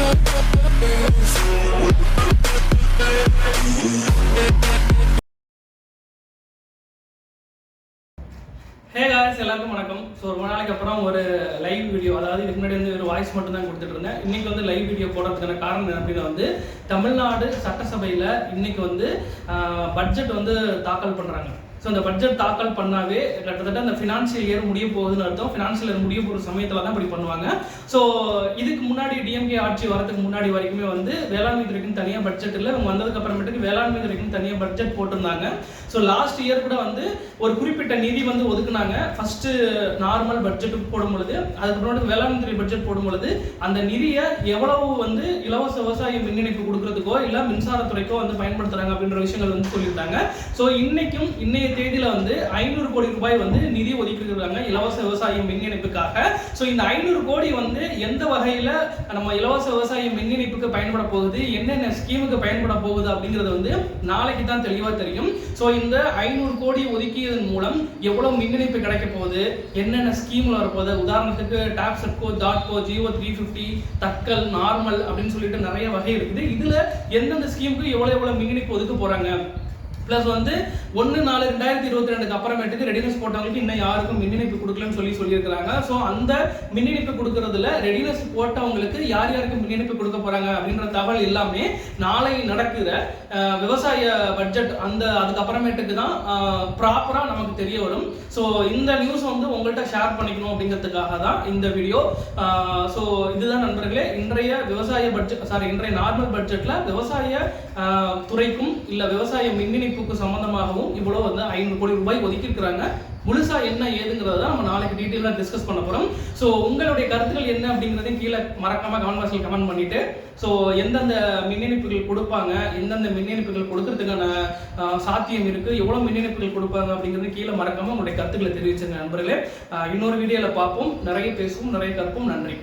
Hey guys எல்லாருக்கும் வணக்கம். So ரொம்ப நாளைக்கு அப்புறம் ஒரு லைவ் வீடியோ அதாவது இதுக்கு முன்னாடி வந்து ஒரு வாய்ஸ் மட்டும் தான் கொடுத்துட்டு இருந்தேன். இன்றைக்கி வந்து லைவ் வீடியோ போடுறதுக்கான காரணம் அப்படின்னா வந்து தமிழ்நாடு சட்டசபையில் இன்றைக்கி வந்து பட்ஜெட் வந்து தாக்கல் பண்ணுறாங்க ஸோ அந்த பட்ஜெட் தாக்கல் பண்ணாவே கிட்டத்தட்ட அந்த ஃபினான்ஷியல் இயர் முடிய போகுதுன்னு அர்த்தம். ஃபினான்ஷியல் இயர் முடிய போகிற சமயத்தில் தான் இப்படி பண்ணுவாங்க. ஸோ இதுக்கு முன்னாடி டிஎம்கே ஆட்சி வரதுக்கு முன்னாடி வரைக்குமே வந்து வேளாண்மை துறைக்குன்னு தனியாக பட்ஜெட் இல்லை. அவங்க வந்ததுக்கு அப்புறமேட்டுக்கு வேளாண்மை துறைக்குன்னு தனியாக பட்ஜெட் போட்டிருந்தாங்க. ஸோ லாஸ்ட் இயர் கூட வந்து ஒரு குறிப்பிட்ட நிதி வந்து ஒதுக்குனாங்க. ஃபஸ்ட்டு நார்மல் பட்ஜெட்டுக்கு போடும் பொழுது அதுக்கப்புறம் வேளாண் துறை பட்ஜெட் போடும் பொழுது அந்த நிதியை எவ்வளவு வந்து இலவச விவசாய மின் இணைப்பு கொடுக்கறதுக்கோ இல்லை மின்சாரத்துறைக்கோ வந்து பயன்படுத்துகிறாங்க அப்படின்ற விஷயங்கள் வந்து சொல்லியிருந்தாங்க. ஸோ இன்னைக்கும் இன்னைய தேதியில் வந்து ஐநூறு கோடி ரூபாய் வந்து நிதி ஒதுக்கியிருக்காங்க இலவச விவசாய மின் இணைப்புக்காக. ஸோ இந்த ஐநூறு கோடி வந்து எந்த வகையில் நம்ம இலவச விவசாய மின் இணைப்புக்கு பயன்பட போகுது என்னென்ன ஸ்கீமுக்கு பயன்பட போகுது அப்படிங்கிறது வந்து நாளைக்கு தான் தெளிவாக தெரியும். ஸோ இந்த ஐநூறு கோடி ஒதுக்கியதன் மூலம் எவ்வளோ மின் இணைப்பு கிடைக்க போகுது என்னென்ன ஸ்கீம்ல வரப்போகுது உதாரணத்துக்கு top செட்கோ TADCO G O three fifty tatkal normal அப்படின்னு சொல்லிட்டு நிறைய வகை இருக்குது. இதில் எந்தெந்த ஸ்கீமுக்கு எவ்வளோ எவ்வளோ மின் இணைப்பு ஒதுக்க போகிறாங்க ப்ளஸ் வந்து ஒன்று நாலு ரெண்டாயிரத்தி இருபத்தி ரெண்டுக்கு அப்புறமேட்டுக்கு ரெடினஸ் போட்டவங்களுக்கு இன்னும் யாருக்கும் மின் இணைப்பு கொடுக்கலன்னு சொல்லி சொல்லியிருக்கிறாங்க. ஸோ அந்த மின் இணைப்பு கொடுக்கறதுல ரெடினஸ் போட்டவங்களுக்கு யார் யாருக்கு மின் இணைப்பு கொடுக்க போறாங்க அப்படின்ற தகவல் எல்லாமே நாளை நடக்கிற விவசாய பட்ஜெட் அந்த அதுக்கப்புறமேட்டுக்கு தான் ப்ராப்பராக நமக்கு தெரிய வரும். ஸோ இந்த நியூஸ் வந்து உங்கள்கிட்ட ஷேர் பண்ணிக்கணும் அப்படிங்கிறதுக்காக தான் இந்த வீடியோ ஸோ இதுதான் நண்பர்களே இன்றைய விவசாய பட்ஜெட் சாரி இன்றைய நார்மல் பட்ஜெட்டில் விவசாய துறைக்கும் இல்லை விவசாய மின் இணைப்புக்கு சம்பந்தமாகவும் இவ்வளோ வந்து ஐநூறு கோடி ரூபாய் ஒதுக்கியிருக்கிறாங்க. முழுசா என்ன ஏதுங்கிறத தான் நம்ம நாளைக்கு டீட்டெயிலாக டிஸ்கஸ் பண்ண போறோம். ஸோ உங்களுடைய கருத்துக்கள் என்ன அப்படிங்கிறதையும் கீழே மறக்காம கமெண்ட் பாக்ஸில் கமெண்ட் பண்ணிட்டு ஸோ எந்தெந்த மின் இணைப்புகள் கொடுப்பாங்க எந்தெந்த மின் இணைப்புகள் கொடுக்கறதுக்கான சாத்தியம் இருக்கு எவ்வளவு மின் இணைப்புகள் கொடுப்பாங்க அப்படிங்கிறது கீழே மறக்காம உங்களுடைய கருத்துக்களை தெரிவிச்சிருங்க நண்பர்களே. இன்னொரு வீடியோவில் பார்ப்போம். நிறைய பேசுவோம் நிறைய கற்போம். நன்றி.